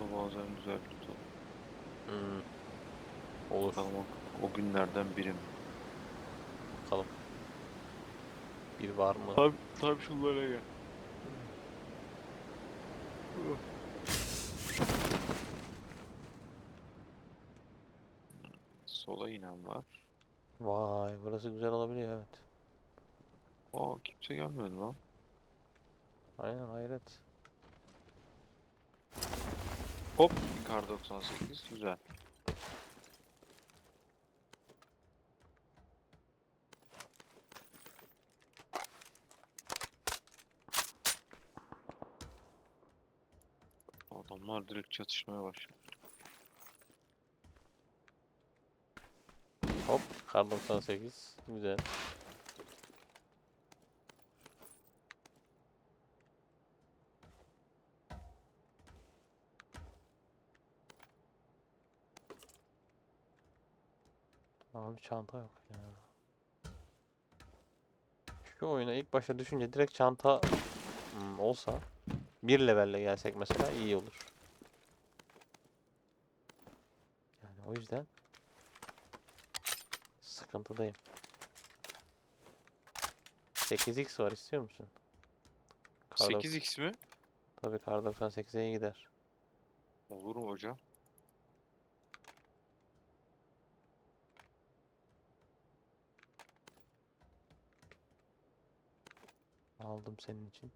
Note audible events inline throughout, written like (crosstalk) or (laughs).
da bazen güzel tutalım. Hmm. Olur. Bakalım o, günlerden biri mi? Bakalım. Bir var mı? Tabi tabi şunlara gel. Sola inen var. Vay burası güzel olabiliyor evet. Aa kimse gelmedi lan. Aynen hayret. Hop kar 98 güzel. Adamlar direkt çatışmaya başladı. Hop kar 98 güzel. Abi çanta yok ya. Şu oyuna ilk başta düşünce direkt çanta hmm, olsa bir levelle gelsek mesela iyi olur. Yani o yüzden sıkıntıdayım. 8x var istiyor musun? Kar dok- 8x mi? Tabii kar 98'e iyi gider. Olur mu hocam? Aldım senin için.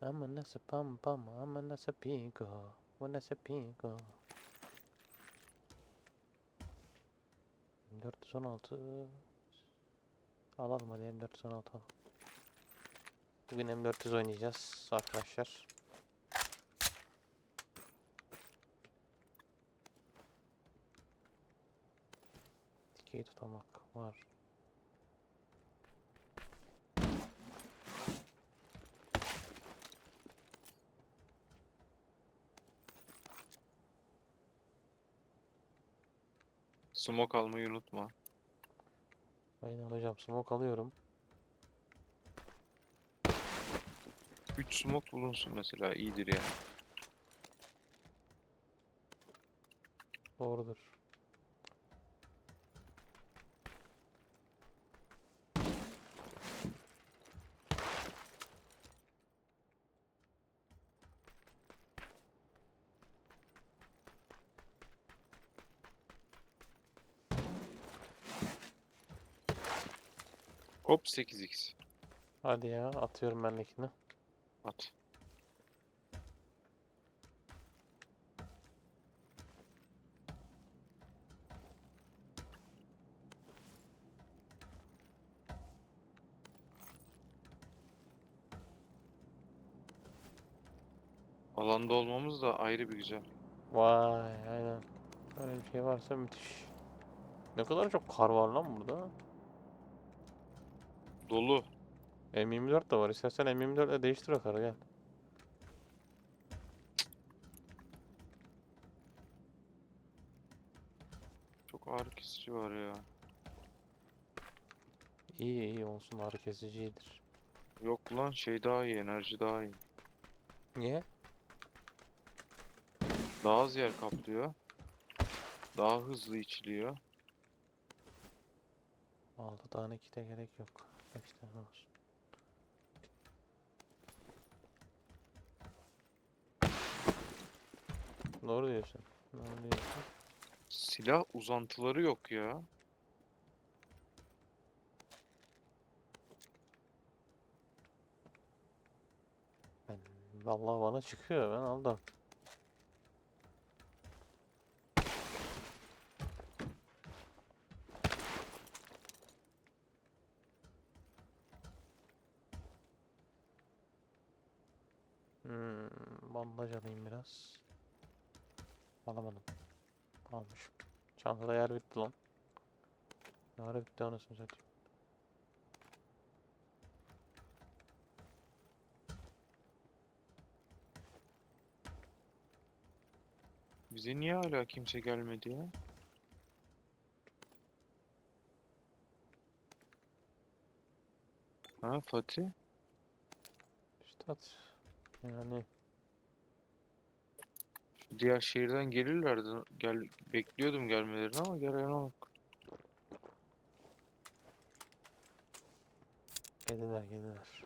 Ama nasıl pam pam ama nasıl pico bu nasıl pico 416 Alalım hadi M416 alalım. Bugün M400 oynayacağız arkadaşlar. Dikeyi tutamak var. Smoke almayı unutma. Aynen hocam smoke alıyorum. 3 smoke bulunsun mesela iyidir yani. Doğrudur. Hop 8x. Hadi ya atıyorum ben linkini. At. Alanda olmamız da ayrı bir güzel. Vay aynen. Öyle bir şey varsa müthiş. Ne kadar çok kar var lan burada. Dolu. M24 de var. İstersen M24 ile değiştir o karı gel. Çok ağrı kesici var ya. İyi iyi olsun ağrı kesici iyidir. Yok lan şey daha iyi, enerji daha iyi. Niye? Daha az yer kaplıyor. Daha hızlı içiliyor. 6 tane kite gerek yok. 5 tane olsun. Doğru diyorsun. Doğru diyorsun. Silah uzantıları yok ya. Ben, vallahi bana çıkıyor ben aldım. alamadım. Almış. Çantada yer bitti lan. Ne ara bitti anasını satayım. Bize niye hala kimse gelmedi ya? Ha Fatih? Üstad. Yani Diğer şehirden gelirlerdi. Gel bekliyordum gelmelerini ama gelen yok. geldiler geldiler.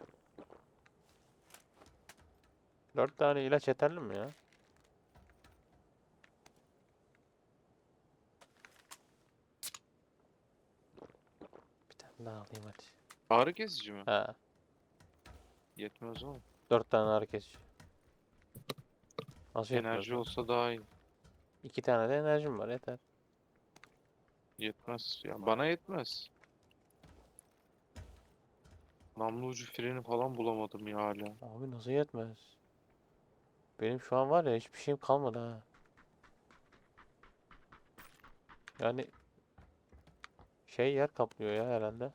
Dört tane ilaç yeterli mi ya? Bir tane daha alayım hadi. Ağrı kesici mi? Ha, Yetmez oğlum. dört tane ağrı kesici. Nasıl yetmez Enerji lan? olsa daha iyi. İki tane de enerjim var yeter. Yetmez. Ya bana yetmez. Namlu ucu freni falan bulamadım ya hala. Abi nasıl yetmez? Benim şu an var ya hiçbir şeyim kalmadı ha. Yani şey yer kaplıyor ya herhalde.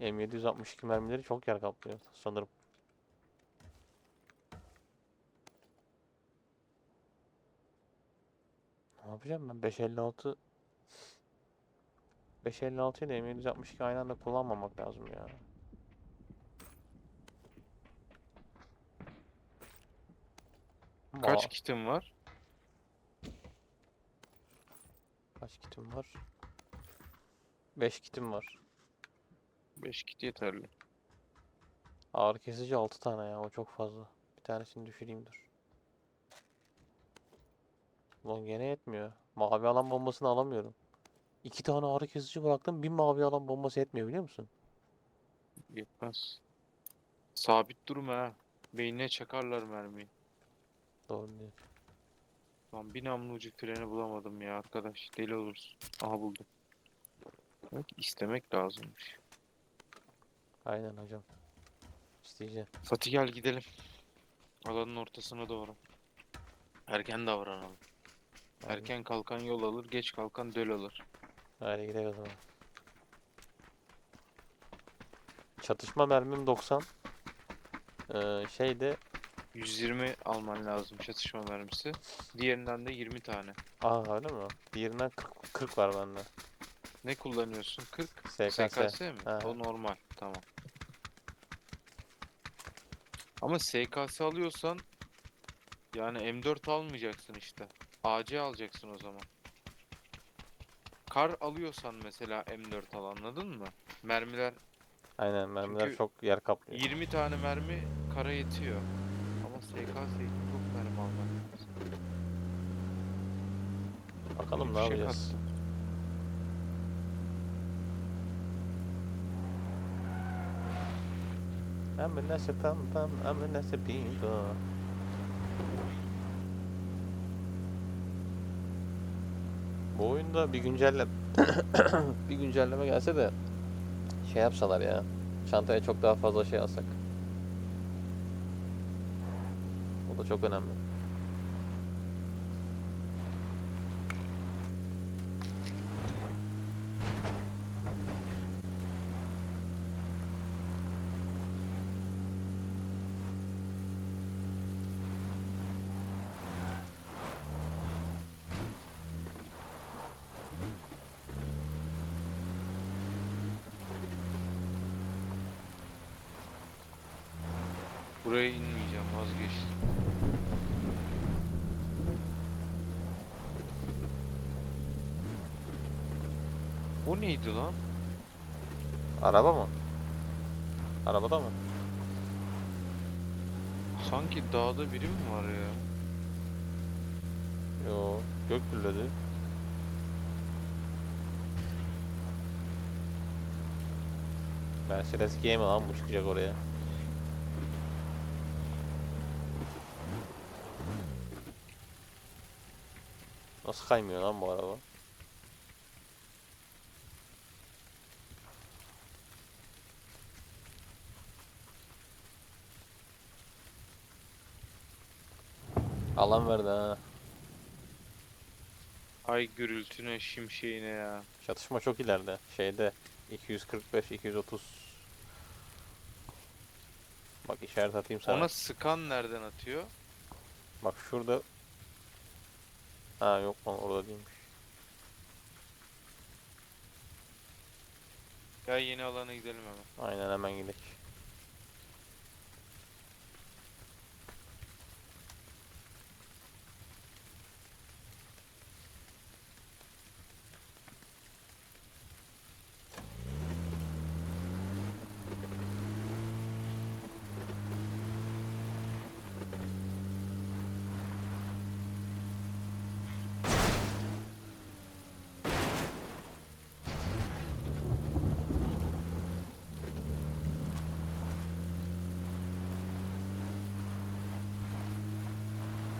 M762 mermileri çok yer kaplıyor sanırım. Yapacağım ben? 556 556 ile M762 aynı anda kullanmamak lazım ya. Kaç kitim var? Kaç kitim var? 5 kitim var. 5 kit yeterli. Ağrı kesici 6 tane ya o çok fazla. Bir tanesini düşüreyim dur. Ulan gene yetmiyor. Mavi alan bombasını alamıyorum. 2 tane ağrı kesici bıraktım. Bir mavi alan bombası yetmiyor biliyor musun? Yetmez. Sabit durma ha. Beynine çakarlar mermiyi. Doğru diyor. Lan bir namlu ucu freni bulamadım ya arkadaş. Deli olursun. Aha buldum. Ki istemek lazımmış. Aynen hocam. İsteyeceğim. Fatih gel gidelim. Alanın ortasına doğru. Erken davranalım. Erken kalkan yol alır, geç kalkan döl alır. Hadi gidelim o zaman. Çatışma mermim 90. Ee, şeyde 120 alman lazım çatışma mermisi. Diğerinden de 20 tane. Aa öyle mi? Diğerinden 40, 40 var bende. Ne kullanıyorsun? 40 SKS. SKS mi? Ha. O normal. Tamam. Ama SKS alıyorsan yani M4 almayacaksın işte. AC alacaksın o zaman. Kar alıyorsan mesela M4 al anladın mı? Mermiler Aynen mermiler Çünkü çok yer kaplıyor. 20 tane mermi kara yetiyor. Ama SKS çok mermi almak lazım. Bakalım ne Fişek yapacağız. attım. I'm a nasty pam pam, I'm a nasty people. Bu oyunda bir güncelle (coughs) bir güncelleme gelse de şey yapsalar ya. Çantaya çok daha fazla şey alsak. O da çok önemli. Buraya inmeyeceğim vazgeçtim. O neydi lan? Araba mı? Arabada mı? Sanki dağda biri mi var ya? Yo, gök gürledi. Ben sırası yemem lan bu çıkacak oraya. Nasıl kaymıyor lan bu araba? Alan verdi ha. Ay gürültüne şimşeğine ya. Çatışma çok ileride. Şeyde 245 230 Bak işaret atayım sana. Ona sıkan nereden atıyor? Bak şurada Ha yok lan orada değilmiş. Gel yeni alana gidelim hemen. Aynen hemen gidelim.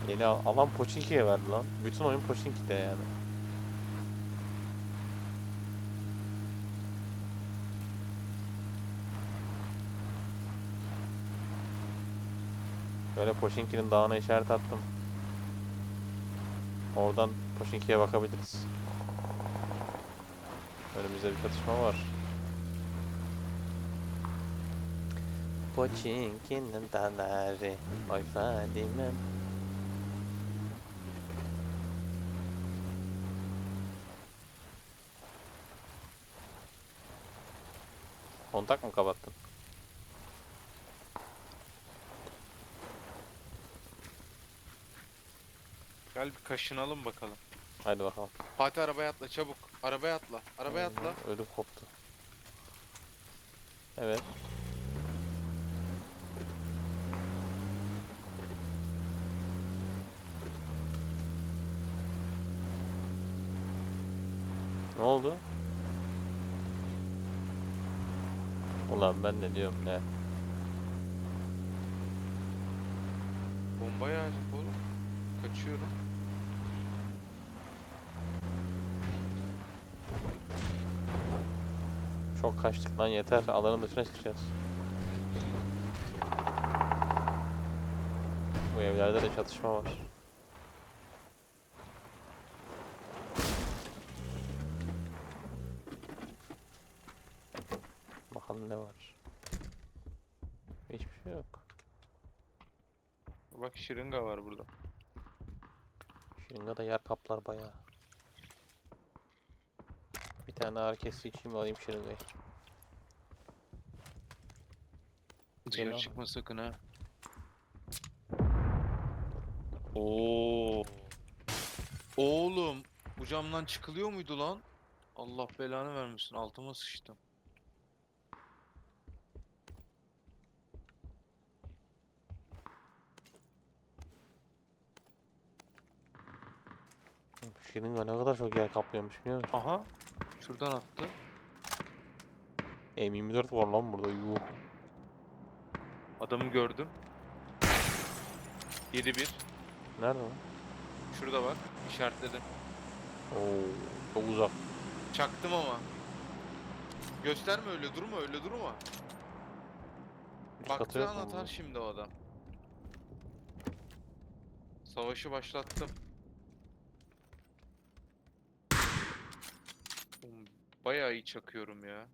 Yeni al- alan Pochinki'ye verdi lan. Bütün oyun Pochinki'de yani. Böyle Pochinki'nin dağına işaret attım. Oradan Pochinki'ye bakabiliriz. Önümüzde bir çatışma var. Pochinki'nin dağları Oy Fadimem Kontak mı kapattın? Gel bir kaşınalım bakalım. Haydi bakalım. Fatih arabaya atla çabuk. Arabaya atla. Arabaya atla. Allah, Ödüm koptu. Evet. Ne oldu? Ben de diyorum ne? Bomba yağacak oğlum. Kaçıyorum. Çok kaçtık lan yeter. Alanın dışına çıkacağız. Bu evlerde de çatışma var. Bakalım ne var. Hiçbir şey yok. Bak şırınga var burada. Şırınga da yer kaplar bayağı. Bir tane ağrı kesici içeyim alayım şırıngayı. Dışarı Gel çıkma sakın ha. Oo. Oğlum bu camdan çıkılıyor muydu lan? Allah belanı vermesin altıma sıçtım. Şırınga ne kadar çok yer kaplıyormuş biliyor musun? Aha şuradan attı. M24 var lan burada yuh. Adamı gördüm. 7-1. Nerede lan? Şurada bak işaretledim. Oo, çok uzak. Çaktım ama. Gösterme öyle durma öyle durma. Üst katı Baktığı yok an mu atar şimdi o adam. Savaşı başlattım. Oğlum, Bayağı iyi çakıyorum ya.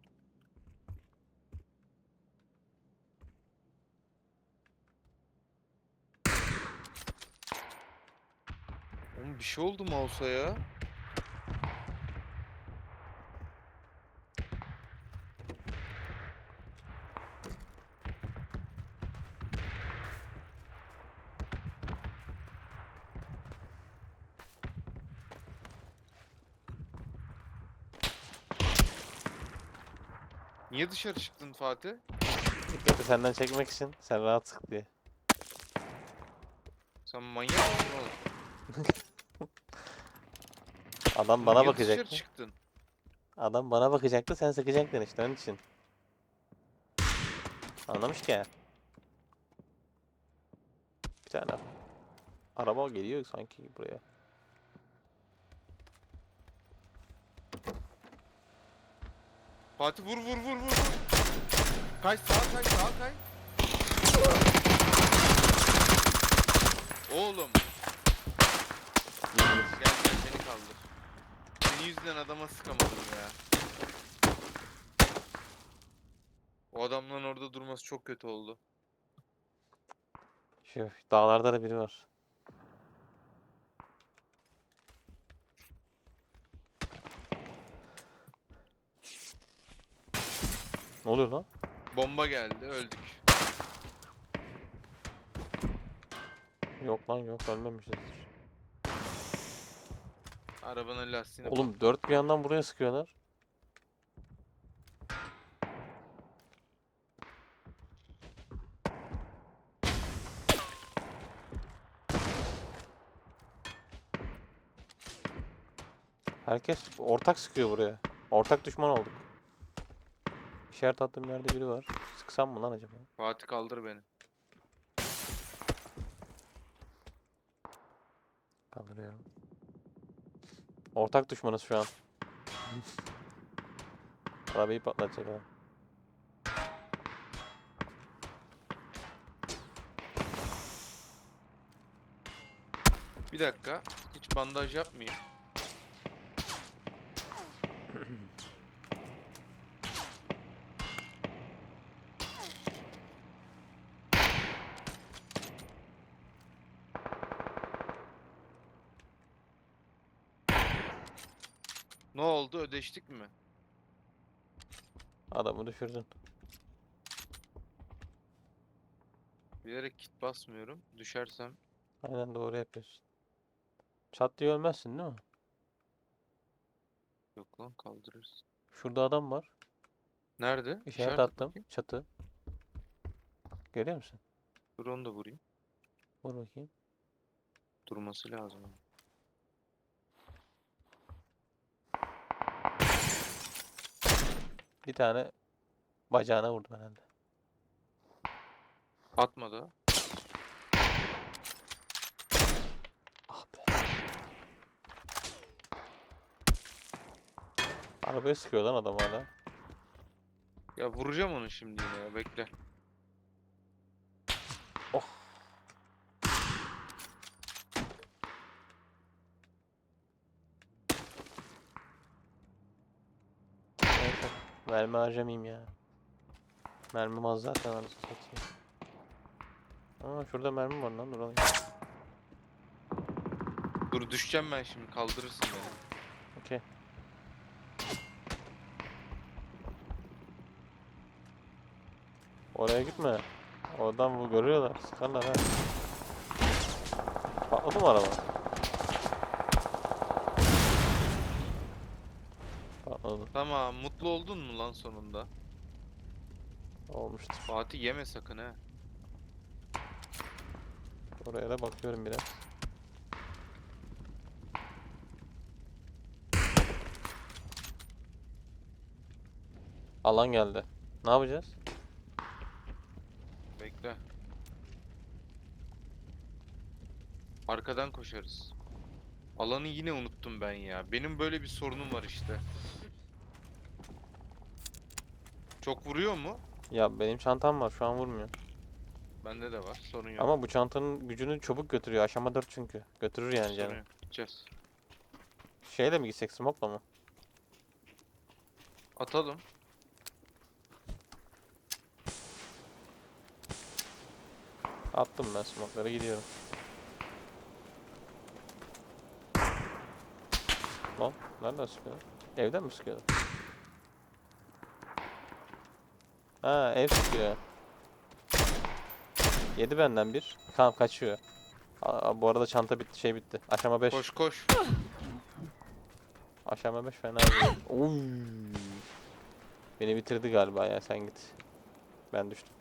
Oğlum bir şey oldu mouse'a ya. Niye dışarı çıktın Fatih? Dikkati senden çekmek için sen rahat sık diye. Sen manyak mısın oğlum? (laughs) Adam bana Niye dışarı çıktın? Adam bana bakacaktı sen sıkacaktın işte onun için. Anlamış ki ya. Bir tane araba geliyor sanki buraya. Fatih vur vur vur vur. Kay sağa kay sağa kay. Oğlum gel gel beni kaldır. Senin yüzünden adama sıkamadım ya. O adamların orada durması çok kötü oldu. Şu dağlarda da biri var. Ne oluyor lan? Bomba geldi öldük. Yok lan yok ölmemişizdir. Arabanın lastiğine Oğlum dört bir yandan buraya sıkıyorlar. Herkes ortak sıkıyor buraya. Ortak düşman olduk. İşaret attığım yerde biri var. Sıksam mı lan acaba? Fatih kaldır beni. Kaldırıyorum. Ortak düşmanız şu an. (laughs) Arabayı patlatacak ha. Bir dakika. Hiç bandaj yapmayayım. Ne Ödeştik mi? Adamı düşürdün. Bilerek kit basmıyorum. Düşersem Aynen doğru yapıyorsun. Çat diye ölmezsin değil mi? yok lan kaldırırız. Şurada adam var. Nerede? İşaret at attım. bakayım. Çatı. Görüyor musun? Dur onu da vurayım. Vur bakayım. Durması lazım. ama. Bir tane bacağına vurdum herhalde. Atma da. Ah be. Arabaya sıkıyor lan adam hala. Ya vuracağım onu şimdi yine ya bekle. Mermi harcamayayım ya. Mermim az zaten anasını satayım. Aa şurada mermi var lan dur alayım. Dur düşeceğim ben şimdi kaldırırsın beni. Okey. Oraya gitme. Oradan bu görüyorlar. Sıkarlar ha. Patladı mı araba? Patladı. Tamam mutlu oldun mu lan sonunda? Olmuştur. Fatih yeme sakın ha. Oraya da bakıyorum biraz. Alan geldi. Ne yapacağız? Bekle. Arkadan koşarız. Alanı yine unuttum ben ya. Benim böyle bir sorunum var işte. Çok vuruyor mu? Ya benim çantam var şu an vurmuyor. Bende de var. Sorun yok. Ama bu çantanın gücünü çabuk götürüyor. Aşama 4 çünkü. Götürür yani Sorun canım. yok. Gideceğiz. Şeyle mi gitsek smoke'la mı? Atalım. Attım ben smoke'lara gidiyorum. Lan nereden sıkıyor? Evden mi sıkıyor? Ha ev sıkıyor. Yedi benden bir. Tamam kaçıyor. Aa, bu arada çanta bitti şey bitti. Aşama 5. Koş koş. Aşama 5 fena değil. Oy. Beni bitirdi galiba ya sen git. Ben düştüm.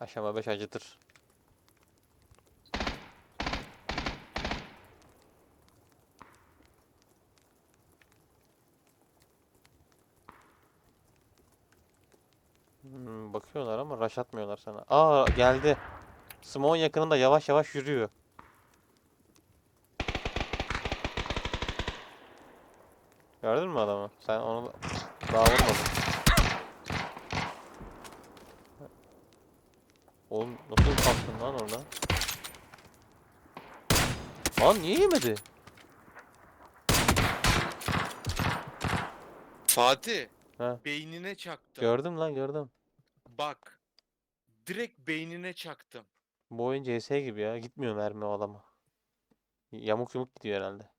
Aşama 5 acıtır. Hmm, bakıyorlar ama rush atmıyorlar sana. Aa geldi. Simon yakınında yavaş yavaş yürüyor. Gördün mü adamı? Sen onu daha vurmadın. Oğlum nasıl kalktın lan orada? Lan niye yemedi? Fatih. Ha. Beynine çaktım. Gördüm lan gördüm. Bak. Direkt beynine çaktım. Bu oyun CS gibi ya. Gitmiyor mermi o adama. Yamuk yumuk gidiyor herhalde.